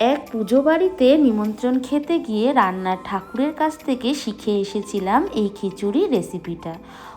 এক পুজো বাড়িতে নিমন্ত্রণ খেতে গিয়ে রান্নার ঠাকুরের কাছ থেকে শিখে এসেছিলাম এই খিচুড়ি রেসিপিটা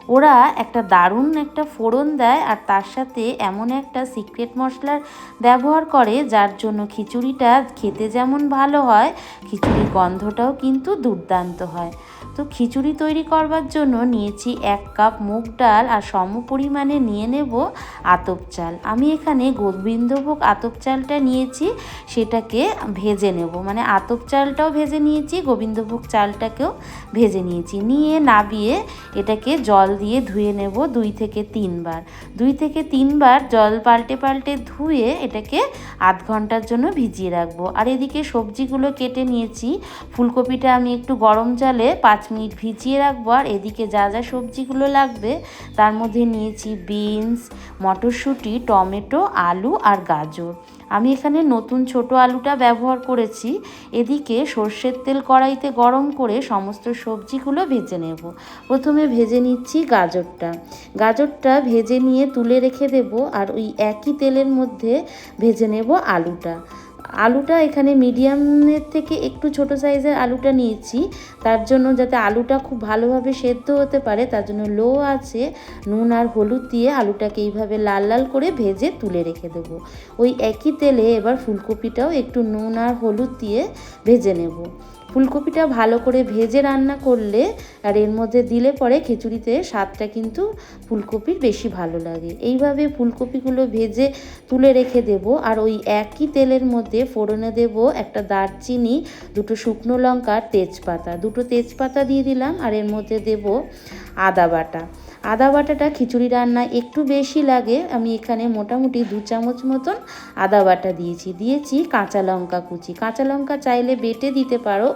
ওরা একটা দারুণ একটা ফোড়ন দেয় আর তার সাথে এমন একটা সিক্রেট মশলার ব্যবহার করে, যার জন্য খিচুড়িটা খেতে যেমন ভালো হয়, খিচুড়ির গন্ধটাও কিন্তু দুর্দান্ত হয়। তো খিচুড়ি তৈরি করবার জন্য নিয়েছি এক কাপ মুগ ডাল আর সম পরিমাণে নিয়ে নেব আতপ চাল। আমি এখানে গোবিন্দভোগ আতপ চালটা নিয়েছি, সেটাকে ভেজে নেব। মানে আতপ চালটাও ভেজে নিয়েছি, গোবিন্দভোগ চালটাকেও ভেজে নিয়েছি। নিয়ে নাবিয়ে এটাকে জল দিয়ে ধুয়ে নেব দুই থেকে তিনবার। দুই থেকে তিনবার জল পাল্টে পাল্টে ধুয়ে এটাকে আধ ঘণ্টার জন্য ভিজিয়ে রাখব। আর এদিকে সবজিগুলো কেটে নিয়েছি। ফুলকপিটা আমি একটু গরম জলে পাঁচ মিনিট ভিজিয়ে রাখব। আর এদিকে যা যা সবজিগুলো লাগবে, তার মধ্যে নিয়েছি বিনস, মটরশুঁটি, টমেটো, আলু আর গাজর। আমি এখানে নতুন ছোট আলুটা ব্যবহার করেছি। এদিকে সর্ষের তেল কড়াইতে গরম করে সমস্ত সবজিগুলো ভেজে নেব। প্রথমে ভেজে নিচ্ছি গাজরটা। গাজরটা ভেজে নিয়ে তুলে রেখে দেব আর ওই একই তেলের মধ্যে ভেজে নেব আলুটা। আলুটা এখানে মিডিয়ামের থেকে একটু ছোট সাইজের আলুটা নিয়েছি। তার জন্য যাতে আলুটা খুব ভালোভাবে সেদ্ধ হতে পারে, তার জন্য লো আছে নুন আর হলুদ দিয়ে আলুটাকে এইভাবে লাল লাল করে ভেজে তুলে রেখে দেব। ওই একই তেলে এবার ফুলকপিটাও একটু নুন আর হলুদ দিয়ে ভেজে নেব। ফুলকপিটা ভালো করে ভেজে রান্না করলে আর এর মধ্যে দিলে পরে খিচুড়িতে স্বাদটা কিন্তু ফুলকপির বেশি ভালো লাগে। এইভাবে ফুলকপিগুলো ভেজে তুলে রেখে দেব আর ওই একই তেলের মধ্যে ফোড়নে দেব একটা দারচিনি, দুটো শুকনো লঙ্কা তেজপাতা। দুটো তেজপাতা দিয়ে দিলাম আর এর মধ্যে দেব আদা বাটা। আদা বাটাটা খিচুড়ি রান্নায় একটু বেশি লাগে, আমি এখানে মোটামুটি দু চামচ মতন আদা বাটা দিয়েছি। দিয়েছি কাঁচা লঙ্কা কুচি। কাঁচা লঙ্কা চাইলে বেটে দিতে পারো।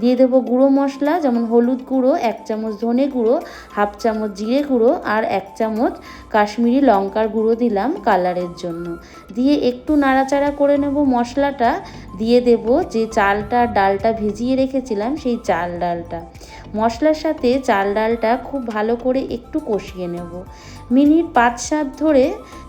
দিয়ে দেবো গুঁড়ো মশলা, যেমন হলুদ গুঁড়ো, এক চামচ ধনে গুঁড়ো, হাফ চামচ জিরে গুঁড়ো আর এক চামচ কাশ্মীরি লঙ্কার গুঁড়ো দিলাম কালারের জন্য। দিয়ে একটু নাড়াচাড়া করে নেব মশলাটা। দিয়ে দেব যে চালটা ডালটা ভিজিয়ে রেখেছিলাম, সেই চাল ডালটা। মশলার সাথে চাল ডালটা খুব ভালো করে একটু কষিয়ে নেব। মিনিট পাঁচ সাত ধরে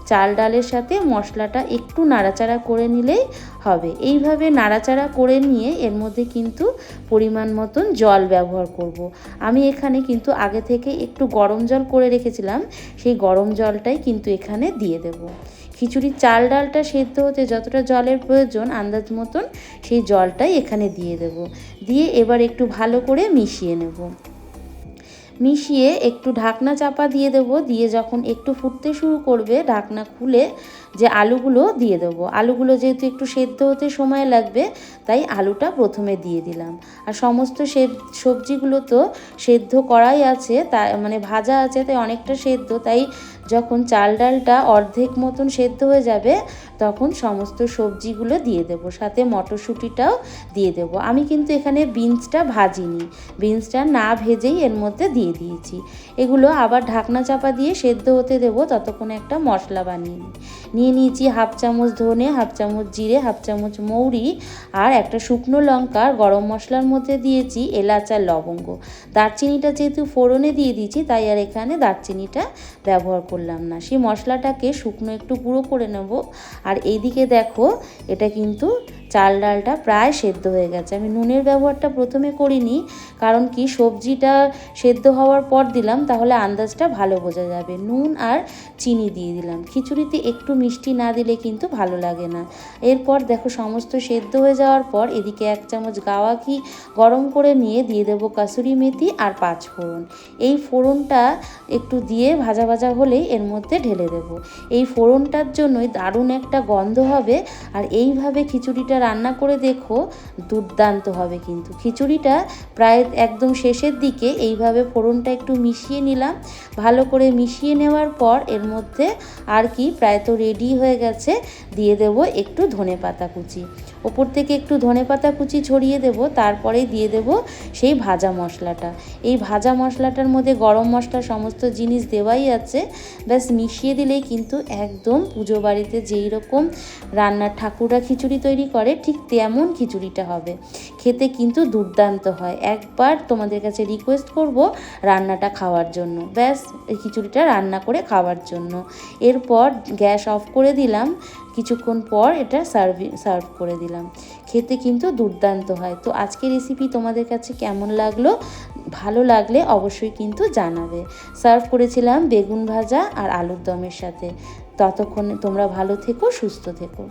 চাল ডালের সাথে মশলাটা একটু নাড়াচাড়া করে নিলেই হবে। এইভাবে নাড়াচাড়া করে নিয়ে এর মধ্যে কিন্তু পরিমাণ মতন জল ব্যবহার করব। আমি এখানে কিন্তু আগে থেকে একটু গরম জল করে রেখেছিলাম, সেই গরম জলটাই কিন্তু এখানে দিয়ে দেব। খিচুড়ির চাল ডালটা সেদ্ধ হতে যতটা জলের প্রয়োজন, আন্দাজ মতন সেই জলটাই এখানে দিয়ে দেব। দিয়ে এবার একটু ভালো করে মিশিয়ে নেব। মিশিয়ে একটু ঢাকনা চাপা দিয়ে দেব দিয়ে যখন একটু ফুটতে শুরু করবে ঢাকনা খুলে যে আলুগুলো দিয়ে দেবো। আলুগুলো যেহেতু একটু সেদ্ধ হতে সময় লাগবে, তাই আলুটা প্রথমে দিয়ে দিলাম। আর সমস্ত সবজিগুলো তো সেদ্ধ করাই আছে, তা মানে ভাজা আছে, তাই অনেকটা সেদ্ধ। তাই যখন চাল ডালটা অর্ধেক মতন সেদ্ধ হয়ে যাবে, তখন সমস্ত সবজিগুলো দিয়ে দেবো। সাথে মটরশুঁটিটাও দিয়ে দেবো। আমি কিন্তু এখানে বিনসটা ভাজিনি। বিনসটা না ভেজেই এর মধ্যে দিয়ে দিয়েছি। এগুলো আবার ঢাকনা চাপা দিয়ে সেদ্ধ হতে দেবো, ততক্ষণে একটা মশলা বানিয়ে নিই। নিয়ে নিয়েছি হাফ চামচ ধনে, হাফ চামচ জিরে, হাফ চামচ মৌরি আর একটা শুকনো লঙ্কা গরম মশলার মধ্যে দিয়েছি এলাচ আর লবঙ্গ। দারচিনিটা যেহেতু ফোড়নে দিয়ে দিয়েছি, তাই আর এখানে দারচিনিটা ব্যবহার করলাম না। সেই মশলাটাকে শুকনো একটু গুঁড়ো করে নেব। আর এইদিকে দেখো, এটা কিন্তু চাল ডালটা প্রায় সেদ্ধ হয়ে গেছে। আমি নুনের ব্যবহারটা প্রথমে করিনি, কারণ কি সবজিটা সেদ্ধ হওয়ার পর দিলাম, তাহলে আন্দাজটা ভালো বোঝা যাবে। নুন আর চিনি দিয়ে দিলাম। খিচুড়িতে একটু মিষ্টি না দিলে কিন্তু ভালো লাগে না। এরপর দেখো সমস্ত সেদ্ধ হয়ে যাওয়ার পর এদিকে এক চামচ গাওয়া ঘি গরম করে নিয়ে দিয়ে দেবো কাসুরি মেথি আর পাঁচ ফোড়ন। এই ফোড়নটা একটু দিয়ে ভাজা ভাজা হলেই এর মধ্যে ঢেলে দেব। এই ফোড়নটার জন্যই দারুণ একটা গন্ধ হবে, আর এইভাবে খিচুড়িটা রান্না করে দেখো, দুর্দান্ত হবে কিন্তু। খিচুড়িটা প্রায় একদম শেষের দিকে এইভাবে ফোড়নটা একটু মিশিয়ে নিলাম। ভালো করে মিশিয়ে নেওয়ার পর এর মধ্যে আর কি, প্রায় তো রেডি হয়ে গেছে, দিয়ে দেব একটু ধনে পাতা কুচি। ওপর থেকে একটু ধনে পাতা কুচি ছড়িয়ে দেব, তারপরে দিয়ে দেব সেই ভাজা মশলাটা। এই ভাজা মশলাটার মধ্যে গরম মশলা সমস্ত জিনিস দেওয়াই আছে। ব্যাস, মিশিয়ে দিলেই কিন্তু একদম পুজো বাড়িতে যেই রকম রান্নার ঠাকুরা খিচুড়ি তৈরি করে করে ঠিক তেমন খিচুড়িটা হবে। খেতে কিন্তু দুর্দান্ত হয়। একবার তোমাদের কাছে রিকোয়েস্ট করব রান্নাটা খাওয়ার জন্য। ব্যাস, খিচুড়িটা রান্না করে খাওয়ার জন্য। এরপর গ্যাস অফ করে দিলাম। কিছুক্ষণ পর এটা সার্ভি, সার্ভ করে দিলাম। খেতে কিন্তু দুর্দান্ত হয়। তো আজকের রেসিপি তোমাদের কাছে কেমন লাগল? ভালো লাগলে অবশ্যই কিন্তু জানাবে। সার্ভ করেছিলাম বেগুন ভাজা আর আলুর দমের সাথে। ততক্ষণে তোমরা ভালো থেকো, সুস্থ থেকো।